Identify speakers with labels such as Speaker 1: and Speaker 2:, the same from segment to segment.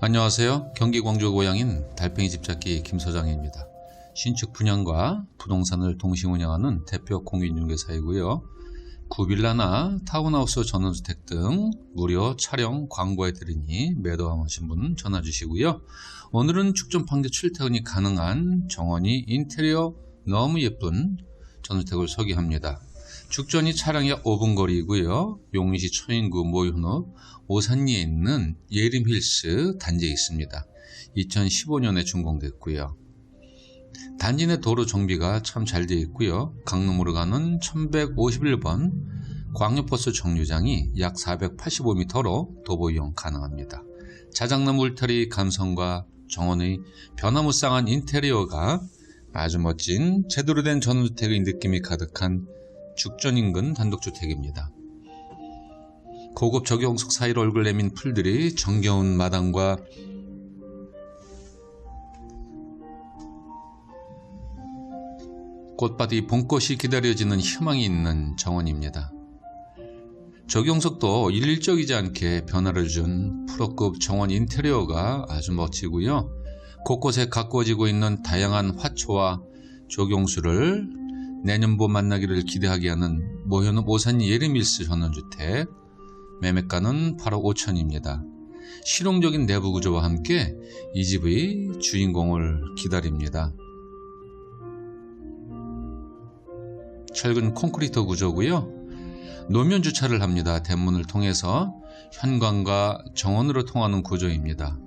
Speaker 1: 안녕하세요. 경기 광주 고향인 달팽이 집잡기 김서장입니다. 신축 분양과 부동산을 동시 운영하는 대표 공인중개사이고요. 구빌라나 타운하우스 전원주택 등 무료 촬영 광고해드리니 매도하신 분 전화 주시고요. 오늘은 축전 판교 출퇴근이 가능한 정원이 인테리어 너무 예쁜 전원주택을 소개합니다. 죽전이 차량이 5분 거리이고요. 용인시 초인구 모현읍 오산리에 있는 예림힐스 단지에 있습니다. 2015년에 준공됐고요. 단지 내 도로 정비가 참 잘 되어 있고요. 강릉으로 가는 1151번 광역버스 정류장이 약 485m로 도보 이용 가능합니다. 자작나무 울타리 감성과 정원의 변화무쌍한 인테리어가 아주 멋진 제대로 된 전원주택의 느낌이 가득한 죽전 인근 단독주택입니다. 고급 적용석 사이로 얼굴 내민 풀들이 정겨운 마당과 꽃밭이 봄꽃이 기다려지는 희망이 있는 정원입니다. 적용석도 일일적이지 않게 변화를 준 프로급 정원 인테리어가 아주 멋지고요. 곳곳에 가꾸어지고 있는 다양한 화초와 조경수를 내년 봄 만나기를 기대하게 하는 모현읍 오산 예르밀스 전원주택 매매가는 8억 5천입니다. 실용적인 내부 구조와 함께 이 집의 주인공을 기다립니다. 철근 콘크리트 구조고요. 노면 주차를 합니다. 대문을 통해서 현관과 정원으로 통하는 구조입니다.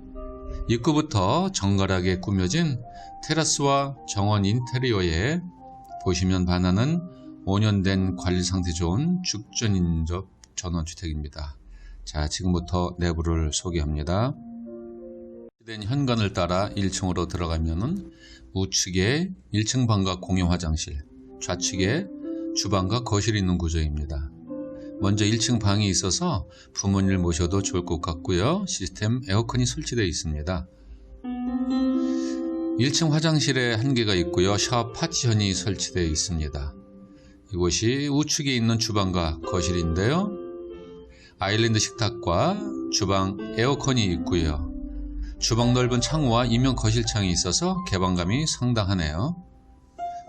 Speaker 1: 입구부터 정갈하게 꾸며진 테라스와 정원 인테리어에 보시면 반하는 5년 된 관리 상태 좋은 죽전인접 전원주택입니다. 자, 지금부터 내부를 소개합니다. 된 현관을 따라 1층으로 들어가면은 우측에 1층 방과 공용 화장실, 좌측에 주방과 거실이 있는 구조입니다. 먼저 1층 방이 있어서 부모님을 모셔도 좋을 것 같고요. 시스템 에어컨이 설치되어 있습니다. 1층 화장실에 한 개가 있고요. 샤워 파티션이 설치되어 있습니다. 이곳이 우측에 있는 주방과 거실인데요. 아일랜드 식탁과 주방 에어컨이 있고요. 주방 넓은 창호와 이면 거실창이 있어서 개방감이 상당하네요.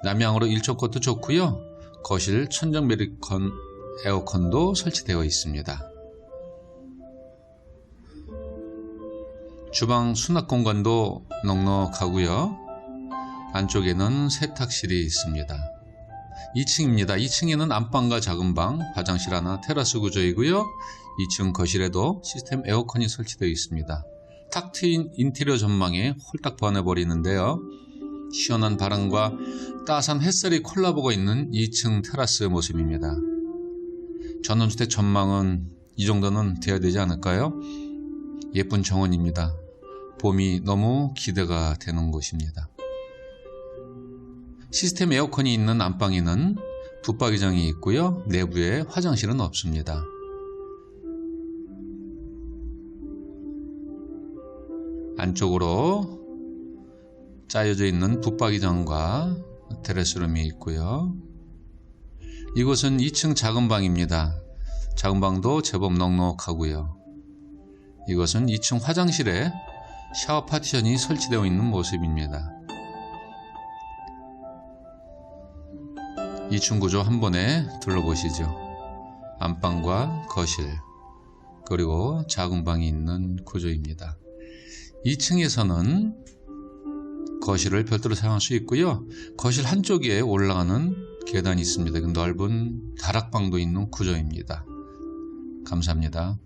Speaker 1: 남향으로 일조 것도 좋고요. 거실 천정 메리컨 에어컨도 설치되어 있습니다. 주방 수납 공간도 넉넉하고요. 안쪽에는 세탁실이 있습니다. 2층입니다. 2층에는 안방과 작은 방, 화장실 하나, 테라스 구조이고요. 2층 거실에도 시스템 에어컨이 설치되어 있습니다. 탁 트인 인테리어 전망에 홀딱 반해버리는데요. 시원한 바람과 따스한 햇살이 콜라보가 있는 2층 테라스 모습입니다. 전원주택 전망은 이 정도는 돼야 되지 않을까요? 예쁜 정원입니다. 봄이 너무 기대가 되는 곳입니다. 시스템 에어컨이 있는 안방에는 붙박이장이 있고요. 내부에 화장실은 없습니다. 안쪽으로 짜여져 있는 붙박이장과 테레스룸이 있고요. 이곳은 2층 작은 방입니다. 작은 방도 제법 넉넉하고요. 이것은 2층 화장실에 샤워 파티션이 설치되어 있는 모습입니다. 2층 구조 한 번에 둘러보시죠. 안방과 거실, 그리고 작은 방이 있는 구조입니다. 2층에서는 거실을 별도로 사용할 수 있고요. 거실 한쪽에 올라가는 계단이 있습니다. 넓은 다락방도 있는 구조입니다. 감사합니다.